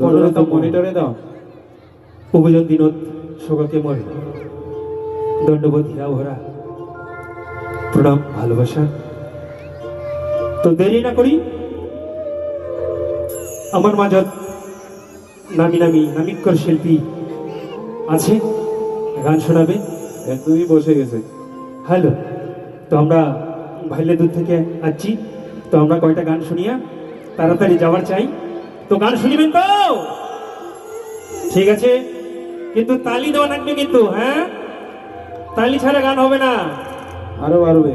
মনোরথ মনিটরে দাও উপজন দিনত শোকাকে মরে দণ্ডবোধ হীরা ভরা। প্রণাম ভালোবাসা। তো দেরি না করি আমার মাঝত নামি নামি নামিকর শিল্পী আছে গান শোনাবে। একদমই বসে গেছে। হ্যালো তো আমরা ভাইলে দূর থেকে আসছি। তো আমরা কয়টা গান শুনিয়া তাড়াতাড়ি যাওয়ার চাই। তো গান শুনিবেন তো? ঠিক আছে। কিন্তু তালি দেওয়া লাগবে কিন্তু হ্যাঁ? তালি ছাড়া গান হবে না। আরও বাড়বে।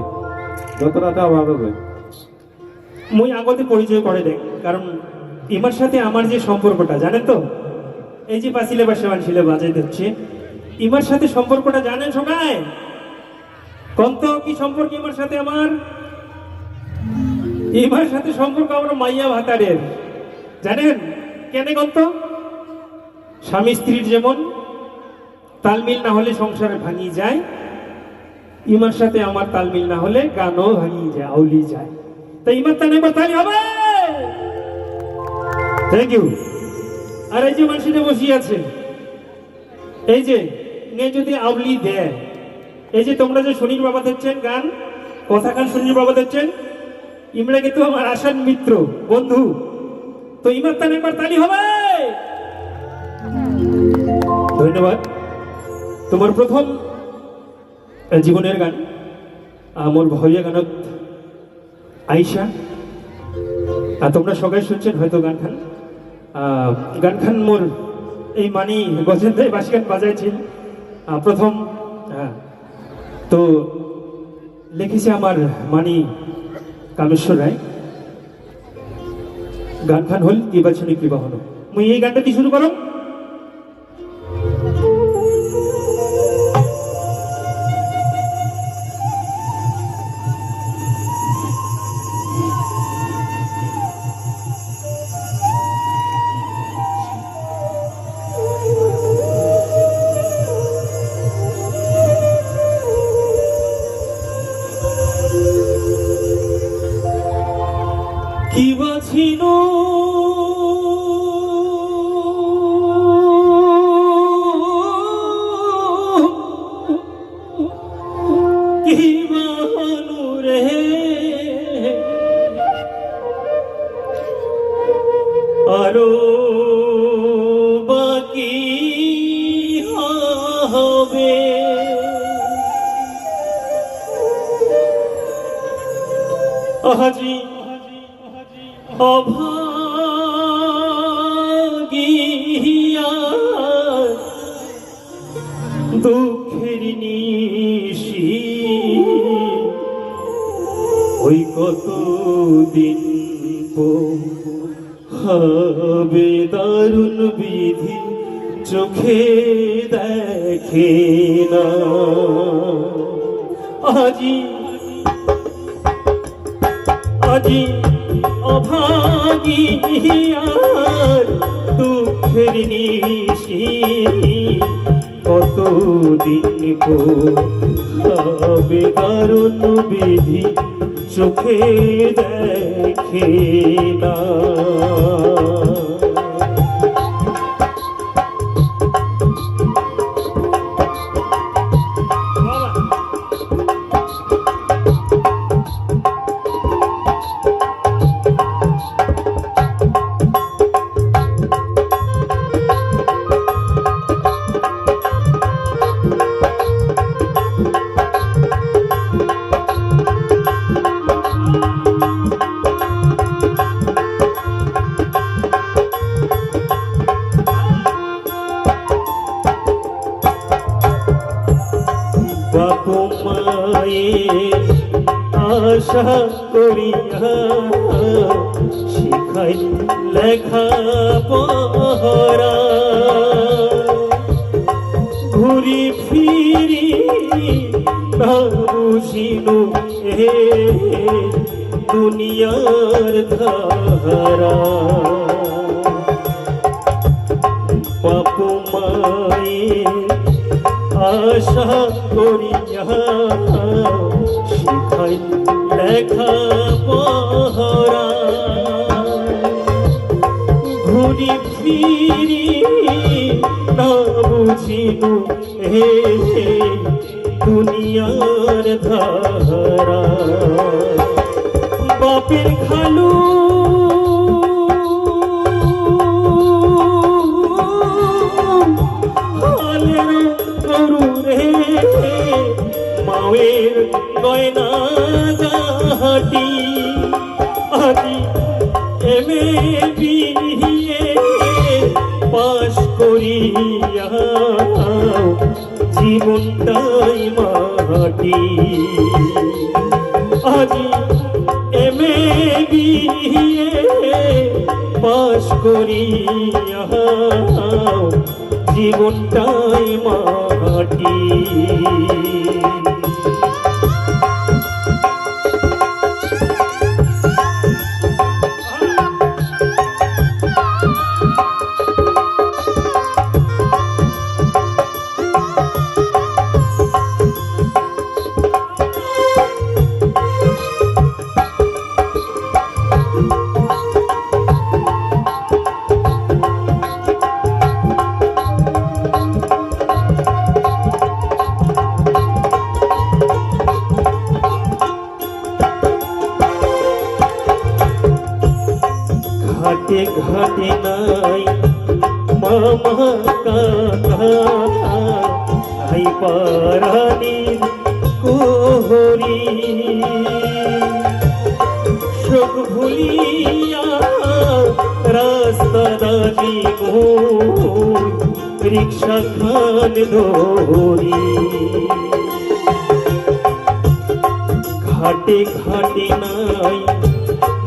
যতটা বাড়বে। মুই আগতে পরিচয় করে দেখ কারণ ইমার সাথে আমার যে সম্পর্কটা জানেন তো? এই যে পাঁচিলে বা সেবান শিলে বাজাইতে হচ্ছে ইমার সাথে সম্পর্কটা জানেন সবাই? কন্ত কি সম্পর্ক ইমার সাথে আমার? ইমার সাথে সম্পর্ক আমার মাইয়া ভাতারের। জানেন কেন কন্ত স্বামী স্ত্রীর যেমন তালমিল না হলে সংসারে ভাঙি যায়, ইমার সাথে আমার তালমিল না হলে গানও ভাঙি যায় আউলি যায়। তো ইমার তালি হবে! থ্যাংক ইউ আর এই যে মানুষটা বসিয়ে আছে, এই যে নে যদি আউলি দেয়, এই যে তোমরা যে শনির বাবা দেখছেন গান কথা গান শনির বাবা দেখছেন ইমরা কিন্তু আমার আসার মিত্র, বন্ধু। তো ইমার তানে একবার তালি হবে। ধন্যবাদ। তোমার প্রথম জীবনের গান, আমার ভয়া গানত আইসা আর তোমরা সবাই শুনছেন হয়তো গান খান। গান খান মোর এই মানি গজেন্দ্র বাসি গান বাজাইছিল প্রথম হ্যাঁ তো লিখেছে আমার মানি কামেশ্বর রায়। গান খান হল কি বাছনি কি বাহন মুই এই গানটা দিয়ে শুরু করো কি বাহানু রে আরও বাকি হবে। আজি অভাগিয়া ওই কত দিন হবে দারুণ বিধি চোখে দেখে না। আজি আজি অভাগিয়ার দুঃখের নিশি কত দিন হবে দারুণ বিধি চোখে দেখে না। আশা করিয়া শিখাই লেখা পড়া, ঘুরি ফিরি না এ দুনিয়ার ধারা। পাপ মায়ের আশা করিয়া লেখা পহরা। ঘুরি ফিরি না বুঝিনু হে দুনিয়ার ধারা। বাপের খালু করিয়া জীবনটাই মাটি। আজি এমে বিয়ে পাশ করিয়া জীবনটাই মাটি। নাই। মামা কাকা আই পারানির কোহরি। শোক ভুলিয়া রাস্তা গো রিক্সা খান ধরি। ঘাটে ঘাটে নাই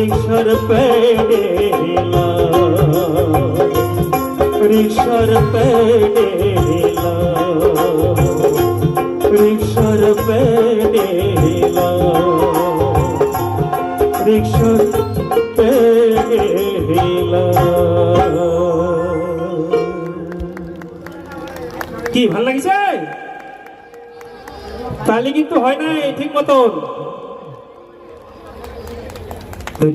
রিক্সার পেডেলা। রিক্সার পেডেলা। রিক্সার পেডেলা। রিক্সার পেডেলা। কি, ভালো লাগিছে? তাহলে কিন্তু হয় নাই, ঠিক মতন।